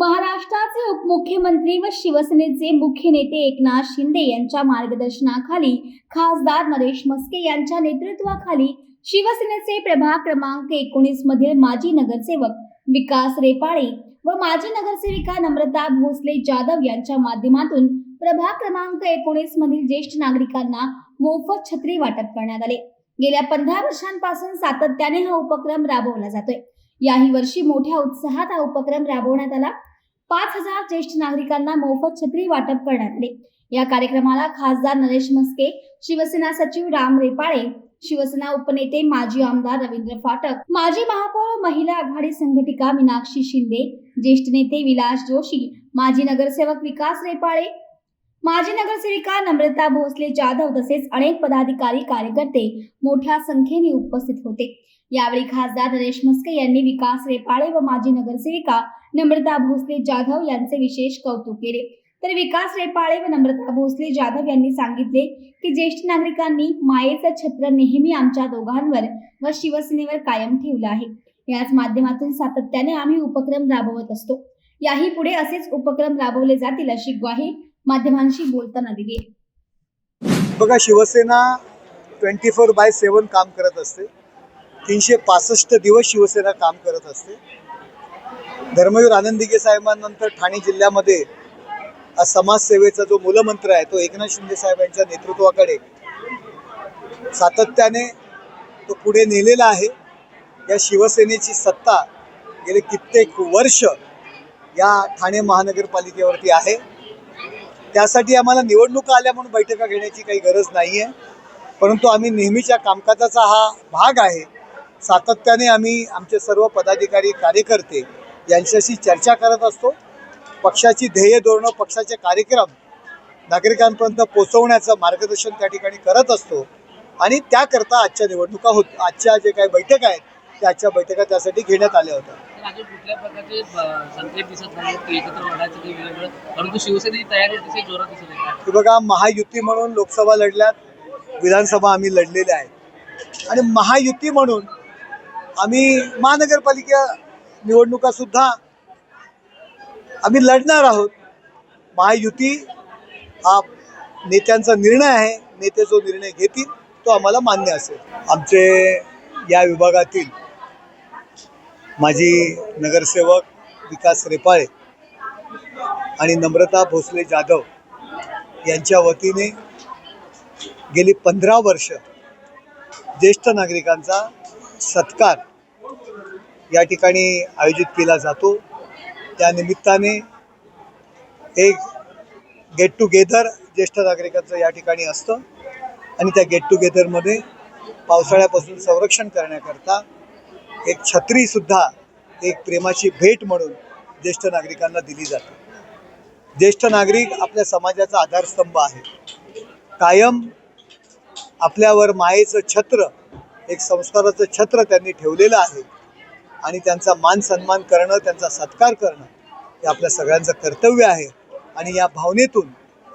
महाराष्ट्राचे उपमुख्यमंत्री व शिवसेनेचे मुख्य नेते एकनाथ शिंदे यांच्या मार्गदर्शनाखाली खासदार नरेश मस्के यांच्या नेतृत्वाखाली शिवसेनेचे प्रभाग क्रमांक एकोणीस मधील माजी नगरसेवक विकास रेपाळे व माजी नगरसेविका नम्रता भोसले जाधव यांच्या माध्यमातून प्रभाग क्रमांक एकोणीस मधील ज्येष्ठ नागरिकांना मोफत छत्री वाटप करण्यात आले. गेल्या पंधरा वर्षांपासून सातत्याने हा उपक्रम राबवला जातोय. याही वर्षी मोठ्या उत्साहात हा उपक्रम राबवण्यात आला. पाच हजार ज्येष्ठ नागरिकांना मोफत छत्री वाटप करण्यात आले. या कार्यक्रमाला खासदार नरेश मस्के शिवसेना सचिव राम रेपाळे शिवसेना उपनेते माजी आमदार रवींद्र फाटक माजी महापौर महिला आघाडी संघटिका मीनाक्षी शिंदे ज्येष्ठ नेते विलास जोशी माजी नगरसेवक विकास रेपाळे माजी नगरसेविका नम्रता भोसले जाधव तसेच अनेक पदाधिकारी कार्यकर्ते मोठ्या संख्येने उपस्थित होते. यावेळी खासदार नरेश मस्के यांनी विकास रेपाळे व माजी नगरसेविका नम्रता भोसले जाधव यांचे विशेष कौतुक केले. तर विकास रेपाळे व नम्रता भोसले जाधव यांनी सांगितले की ज्येष्ठ नागरिकांनी मायेचं छत्र नेहमी आमच्या दोघांवर व शिवसेनेवर कायम ठेवलं आहे. याच माध्यमातून सातत्याने आम्ही उपक्रम राबवत असतो. याही पुढे असेच उपक्रम राबवले जातील अशी ग्वाही माध्यमांशी बोलताना दिली. बघा Shivsena twenty four by seven काम करत असते. तीनशे पासष्ट दिवस शिवसेना काम करत असते. धर्मवीर आनंदिगे साहेबांनंतर ठाणे जिल्ह्यामध्ये समाजसेवेचा जो मूलमंत्र आहे तो एकनाथ शिंदे साहेबांच्या नेतृत्वाकडे सातत्याने तो पुढे नेलेला आहे. या शिवसेनेची सत्ता गेले कित्येक वर्ष या ठाणे महानगरपालिकेवरती आहे. त्यासाठी आम्हाला निवडणुका आल्या म्हणून बैठका घेण्याची काही गरज नाही आहे परंतु आम्ही नेहमीच्या कामकाजाचा हा भाग आहे. सातत्याने आम्ही आमचे सर्व पदाधिकारी कार्यकर्ते यांच्याशी चर्चा करत असतो. पक्षाची ध्येय धोरणं पक्षाचे कार्यक्रम नागरिकांपर्यंत पोचवण्याचं मार्गदर्शन त्या ठिकाणी करत असतो. आणि त्याकरता आजच्या निवडणुका होत आजच्या जे काही बैठका आहेत आजच्या बैठका त्यासाठी घेण्यात आल्या होत्या. तर अजून कुठल्या प्रकारचे ब- संकेत दिसत नाही की एकत्र लढायचं काही वेगळं. परंतु शिवसेनेची तयारी अतिशय जोरात दिसत आहे. की बघा महायुती म्हणून लोकसभा लढल्यात विधानसभा आम्ही लढलेल्या आहेत. आणि महायुती म्हणून आम्ही महानगरपालिका निवडणुका सुद्धा आम्ही लढणार आहोत. महायुती हा नेत्यांचा निर्णय आहे. नेते जो निर्णय घेतील तो आम्हाला मान्य असेल. आमचे या विभागातील माजी नगरसेवक विकास रेपाळे आणि नम्रता भोसले जाधव यांच्या वतीने गेली पंधरा वर्ष ज्येष्ठ नागरिकांचा सत्कार या ठिकाणी आयोजित केला जातो. त्या निमित्ताने एक गेट टुगेदर ज्येष्ठ नागरिकांचं या ठिकाणी असतं आणि त्या गेट टुगेदरमध्ये पावसाळ्यापासून संरक्षण करण्याकरता एक छत्रीसुद्धा एक प्रेमाची भेट म्हणून ज्येष्ठ नागरिकांना दिली जाते. ज्येष्ठ नागरिक आपल्या समाजाचा आधारस्तंभ आहे. कायम आपल्यावर मायेचं छत्र एक संस्काराचं छत्र त्यांनी ठेवलेलं आहे आणि त्यांचा मान सन्मान करणं त्यांचा सत्कार करणं हे आपल्या सगळ्यांचं कर्तव्य आहे. आणि या भावनेतून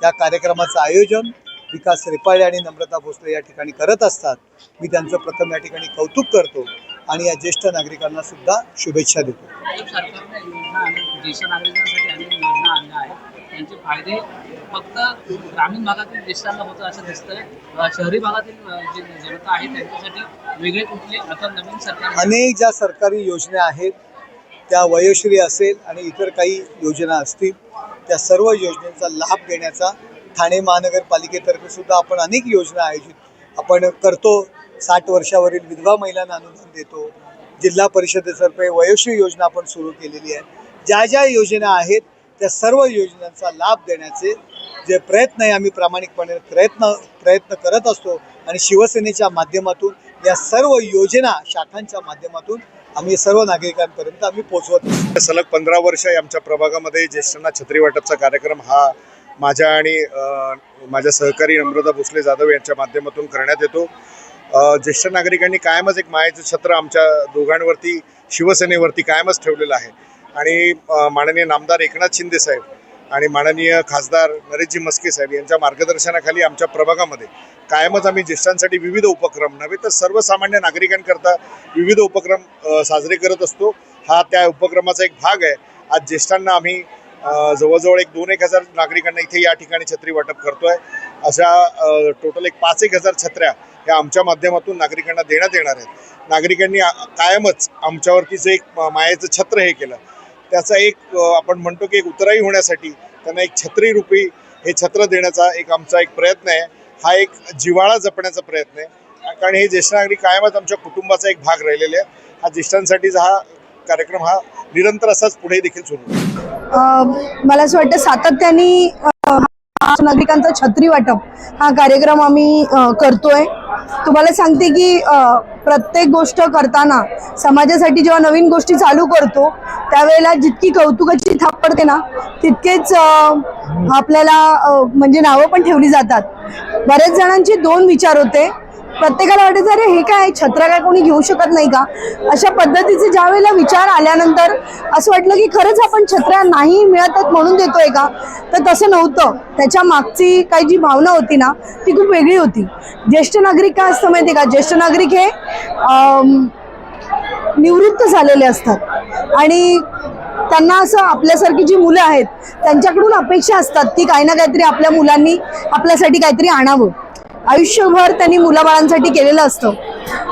या कार्यक्रमाचं आयोजन विकास रेपाळे आणि नम्रता भोसले या ठिकाणी करत असतात. मी त्यांचं प्रथम या ठिकाणी कौतुक करतो. आणि या ज्येष्ठ नागरिकांना सुद्धा शुभेच्छा देतो. भाजप सरकारने योजना अनेक ज्येष्ठ नागरिकांसाठी अनेक योजना आणल्या आहेत. त्यांचे फायदे फक्त ग्रामीण भागातील ज्येष्ठांना होतं असं दिसतंय. अं, शहरी भागातील अं, जे जनता आहे त्यांच्यासाठी वेगळे कुठले आता नवीन सरकार अनेक ज्या सरकारी योजना आहेत त्या वयोश्री असेल आणि इतर काही योजना असतील त्या सर्व योजनेचा लाभ घेण्याचा ठाणे महानगरपालिकेतर्फे सुद्धा आपण अनेक योजना आयोजित आपण करतो साठ वर्षावरील विधवा महिलांना अनुदान देतो. जिल्हा परिषदेतर्फे वयोश्री योजना आपण सुरू केलेली आहे. ज्या ज्या योजना आहेत त्या सर्व योजनांचा लाभ देण्याचे जे प्रयत्न आहे आम्ही प्रामाणिकपणे प्रयत्न प्रयत्न करत असतो. आणि शिवसेनेच्या माध्यमातून या सर्व योजना शाखांच्या माध्यमातून आम्ही सर्व नागरिकांपर्यंत आम्ही पोहोचवत सलग पंधरा वर्ष आमच्या प्रभागामध्ये ज्येष्ठांना छत्री वाटपचा कार्यक्रम हा माझ्या आणि माझ्या सहकारी नम्रता भोसले जाधव यांच्या माध्यमातून करण्यात येतो. ज्येष्ठ नागरिकांनी कायमच एक मायेचं छत्र आमच्या दोघांवरती शिवसेनेवरती कायमच ठेवलेलं आहे. आणि माननीय नामदार एकनाथ शिंदे साहेब आणि माननीय खासदार नरेशजी मस्के साहेब यांच्या मार्गदर्शनाखाली आमच्या प्रभागामध्ये कायमच आम्ही ज्येष्ठांसाठी विविध उपक्रम नव्हे तर सर्वसामान्य नागरिकांकरता विविध उपक्रम साजरे करत असतो. हा त्या उपक्रमाचा एक भाग आहे. आज ज्येष्ठांना आम्ही जवळजवळ एक दोन एक हजार नागरिकांना इथे या ठिकाणी छत्री वाटप करतोय. अशा टोटल एक पाच एक हजार छत्र्या हे आमच्या माध्यमातून नागरिकांना देण्यात येणार आहेत. नागरिकांनी कायमच आमच्यावरती जे एक मायेचं छत्र हे केलं त्याचा एक आपण म्हणतो की एक उतराई होण्यासाठी त्यांना एक छत्री रूपी हे छत्र देण्याचा एक आमचा एक प्रयत्न आहे. हा एक जिव्हाळा जपण्याचा प्रयत्न आहे. कारण हे ज्येष्ठ नागरिक कायमच आमच्या कुटुंबाचा एक भाग राहिलेले आहे हा ज्येष्ठांसाठीचा हा कार्यक्रम हा निरंतर असाच पुढे देखील सुरू मला असं वाटतं सातत्याने नागरिकांचा छत्री वाटप हा कार्यक्रम आम्ही करतोय. तुम्हाला सांगते की प्रत्येक गोष्ट करताना समाजासाठी जेव्हा नवीन गोष्टी चालू करतो त्यावेळेला जितकी कौतुकाची थाप पडते ना तितकेच आपल्याला म्हणजे नावं पण ठेवली जातात. बऱ्याच जणांचे दोन विचार होते. प्रत्येकाला वाटायचं अरे हे काय? छत्र काय कोणी घेऊ शकत नाही का? अशा पद्धतीचे ज्या वेळेला विचार आल्यानंतर असं वाटलं की खरंच आपण छत्र्या नाही मिळत म्हणून देतोय का? तर तसं नव्हतं. त्याच्या मागची काही जी भावना होती ना ती खूप वेगळी होती. ज्येष्ठ नागरिक काय असतं माहिती आहे का? ज्येष्ठ नागरिक हे निवृत्त झालेले असतात. आणि त्यांना असं आपल्यासारखी जी मुलं आहेत त्यांच्याकडून अपेक्षा असतात की काही ना काहीतरी आपल्या मुलांनी आपल्यासाठी काहीतरी आणावं. आयुष्यभर त्यांनी मुलाबाळांसाठी केलेलं असतं.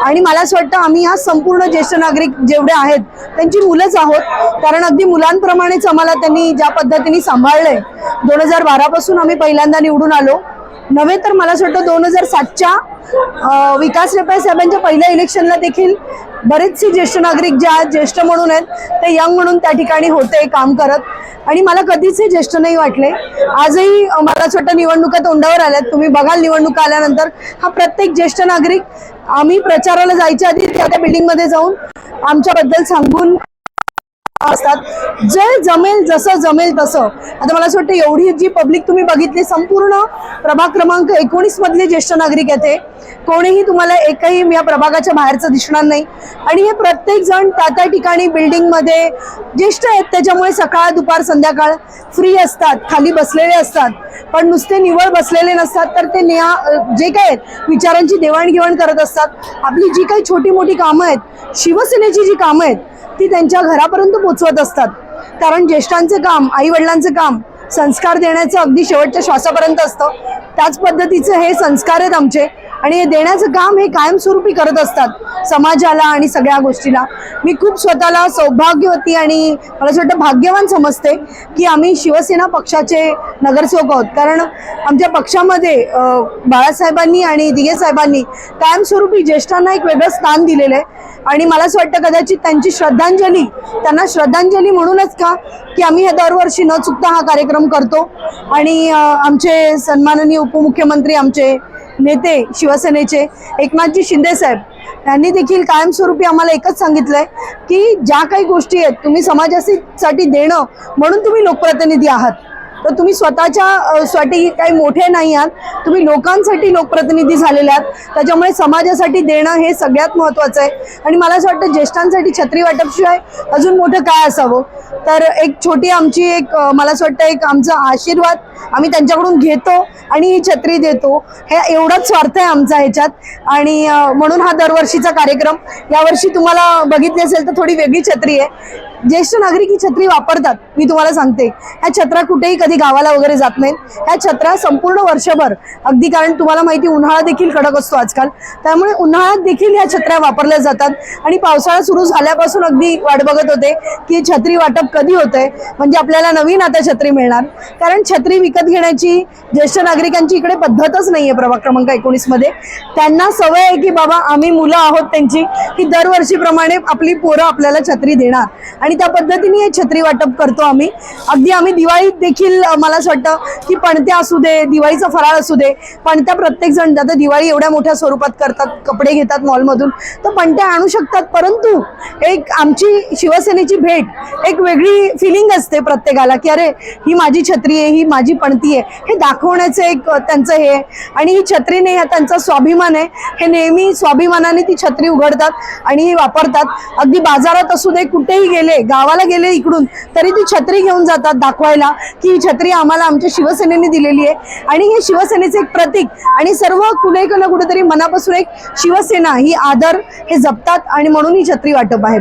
आणि मला असं वाटतं आम्ही हा संपूर्ण ज्येष्ठ नागरिक जेवढे आहेत त्यांची मुलंच आहोत. कारण अगदी मुलांप्रमाणेच आम्हाला त्यांनी ज्या पद्धतीने सांभाळलंय. दोन हजार बारापासून आम्ही पहिल्यांदा निवडून आलो. नव्हे तर मला असं वाटतं दोन हजार सातच्या विकास रेपाय साहेबांच्या पहिल्या इलेक्शनला देखील बरेचसे ज्येष्ठ नागरिक ज्या ज्येष्ठ म्हणून आहेत ते यंग म्हणून त्या ठिकाणी होते काम करत. आणि मला कधीच हे ज्येष्ठ नाही वाटले. आजही मला असं वाटतं निवडणुका तोंडावर आल्यात. तुम्ही बघाल निवडणुका आल्यानंतर हा प्रत्येक ज्येष्ठ नागरिक आम्ही प्रचाराला जायच्या आधी त्या त्या बिल्डिंगमध्ये जाऊन आमच्याबद्दल सांगून असतात. जे जमेल जसं जमेल तसं. आता मला असं वाटतं एवढी जी पब्लिक तुम्ही बघितली संपूर्ण प्रभाग क्रमांक एकोणीस मधले ज्येष्ठ नागरिक येते कोणीही तुम्हाला एकही या प्रभागाच्या बाहेरचं दिसणार नाही. आणि हे प्रत्येक जण त्या त्या ठिकाणी बिल्डिंगमध्ये ज्येष्ठ आहेत त्याच्यामुळे सकाळ दुपार संध्याकाळ फ्री असतात खाली बसलेले असतात. पण नुसते निवळ बसलेले नसतात तर ते नेहा जे काय आहेत विचारांची देवाणघेवाण करत असतात. आपली जी काही छोटी मोठी कामं आहेत शिवसेनेची जी कामं आहेत ती त्यांच्या घरापर्यंत पोचवत असतात. कारण ज्येष्ठांचं काम आई वडिलांचं काम संस्कार देण्याचं अगदी शेवटच्या श्वासापर्यंत असतं. त्याच पद्धतीचे हे संस्कार आहेत आमचे. आणि हे देण्याचं काम हे कायमस्वरूपी करत असतात समाजाला आणि सगळ्या गोष्टीला. मी खूप स्वतःला सौभाग्यवती आणि मला असं वाटतं भाग्यवान समजते की आम्ही शिवसेना पक्षाचे नगरसेवक आहोत. कारण आमच्या पक्षामध्ये बाळासाहेबांनी आणि दिघे साहेबांनी कायमस्वरूपी ज्येष्ठांना एक वेगळं स्थान दिलेलं आहे. आणि मला असं वाटतं कदाचित त्यांची श्रद्धांजली त्यांना श्रद्धांजली म्हणूनच का की आम्ही हे दरवर्षी न चुकता हा कार्यक्रम करतो. आणि आमचे सन्माननीय उपमुख्यमंत्री आमचे नेते शिवसेनेचे एकनाथजी शिंदे साहेब यांनी देखील कायमस्वरूपी आम्हाला एकच सांगितलंय की ज्या काही गोष्टी आहेत तुम्ही समाजासाठी देणं म्हणून तुम्ही लोकप्रतिनिधी आहात. तर तुम्ही स्वतःच्या साठी काही मोठे नाही आहात. तुम्ही लोकांसाठी लोकप्रतिनिधी झालेले आहात. त्याच्यामुळे समाजासाठी देणं हे सगळ्यात महत्त्वाचं आहे. आणि मला असं वाटतं ज्येष्ठांसाठी छत्री वाटपशिवाय अजून मोठं काय असावं? तर एक छोटी आमची एक मला असं वाटतं एक आमचा आशीर्वाद आम्ही त्यांच्याकडून घेतो आणि ही छत्री देतो. हे एवढाच स्वार्थ आहे आमचा ह्याच्यात. आणि म्हणून हा दरवर्षीचा कार्यक्रम. यावर्षी तुम्हाला बघितली असेल तर थोडी वेगळी छत्री आहे. ज्येष्ठ नागरिक ही छत्री वापरतात मी तुम्हाला सांगते. ह्या छत्रा कुठेही कधी गावाला वगैरे जात नाहीत. ह्या छत्रा संपूर्ण वर्षभर अगदी कारण तुम्हाला माहिती उन्हाळा देखील कडक असतो आजकाल. त्यामुळे उन्हाळ्यात देखील ह्या छत्र्या वापरल्या जातात. आणि पावसाळा सुरू झाल्यापासून अगदी वाट बघत होते की छत्री वाटप कधी होतंय म्हणजे आपल्याला नवीन आता छत्री मिळणार. कारण छत्री विकत घेण्याची ज्येष्ठ नागरिकांची इकडे पद्धतच नाही आहे प्रभाग क्रमांक एकोणीसमध्ये. त्यांना सवय आहे की बाबा आम्ही मुलं आहोत त्यांची की दरवर्षीप्रमाणे आपली पोरं आपल्याला छत्री देणार. आणि त्या पद्धतीने हे छत्री वाटप करतो आम्ही. अगदी आम्ही दिवाळीत देखील मला असं वाटतं की पणत्या असू दे दिवाळीचा फराळ असू दे पणत्या प्रत्येक जण आता दिवाळी एवढ्या मोठ्या स्वरूपात करतात कपडे घेतात मॉलमधून तर पणत्या आणू शकतात. परंतु एक आमची शिवसेनेची भेट एक वेगळी फिलिंग असते प्रत्येकाला की अरे ही माझी छत्री आहे ही माझी पणती आहे हे दाखवण्याचं एक त्यांचं हे आहे. आणि ही छत्रीने हा त्यांचा स्वाभिमान आहे. हे नेहमी स्वाभिमानाने ती छत्री उघडतात आणि वापरतात. अगदी बाजारात असू दे कुठेही गेले गावाला गेले इकडून तरी ती छत्री घेऊन जातात दाखवायला की ही छत्री आम्हाला आमच्या शिवसेनेने दिलेली आहे. आणि हे शिवसेनेचे एक प्रतीक आणि सर्व कुठे ना कुठेतरी मनापासून एक शिवसेना ही आदर हे जपतात आणि म्हणून ही छत्री वाटप आहे.